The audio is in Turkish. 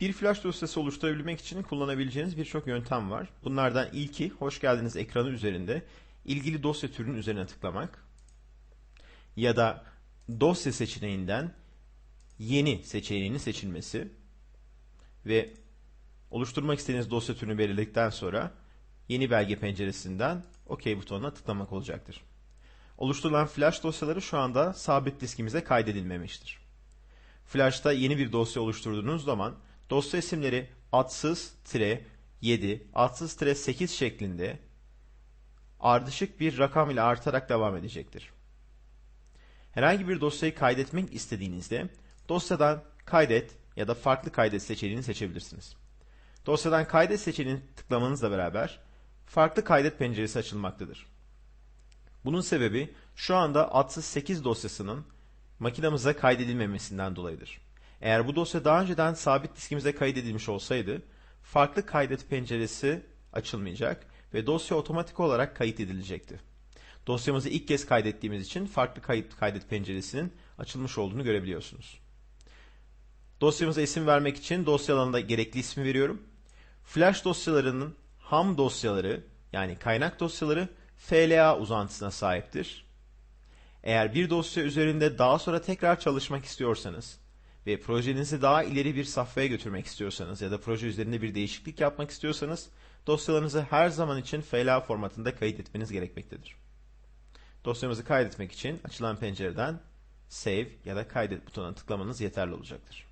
Bir flash dosyası oluşturabilmek için kullanabileceğiniz birçok yöntem var. Bunlardan ilki hoş geldiniz ekranı üzerinde ilgili dosya türünün üzerine tıklamak ya da dosya seçeneğinden yeni seçeneğinin seçilmesi ve oluşturmak istediğiniz dosya türünü belirledikten sonra yeni belge penceresinden OK butonuna tıklamak olacaktır. Oluşturulan flash dosyaları şu anda sabit diskimize kaydedilmemiştir. Flash'ta yeni bir dosya oluşturduğunuz zaman dosya isimleri adsız-7, adsız-8 şeklinde ardışık bir rakam ile artarak devam edecektir. Herhangi bir dosyayı kaydetmek istediğinizde dosyadan kaydet ya da farklı kaydet seçeneğini seçebilirsiniz. Dosyadan kaydet seçeneğini tıklamanızla beraber farklı kaydet penceresi açılmaktadır. Bunun sebebi şu anda adsız 8 dosyasının makinamıza kaydedilmemesinden dolayıdır. Eğer bu dosya daha önceden sabit diskimize kaydedilmiş olsaydı, farklı kaydet penceresi açılmayacak ve dosya otomatik olarak kayıt edilecekti. Dosyamızı ilk kez kaydettiğimiz için farklı kayıt kaydet penceresinin açılmış olduğunu görebiliyorsunuz. Dosyamıza isim vermek için dosya alanında gerekli ismi veriyorum. Flash dosyalarının ham dosyaları yani kaynak dosyaları FLA uzantısına sahiptir. Eğer bir dosya üzerinde daha sonra tekrar çalışmak istiyorsanız ve projenizi daha ileri bir safhaya götürmek istiyorsanız ya da proje üzerinde bir değişiklik yapmak istiyorsanız dosyalarınızı her zaman için FLA formatında kaydetmeniz gerekmektedir. Dosyamızı kaydetmek için açılan pencereden Save ya da Kaydet butonuna tıklamanız yeterli olacaktır.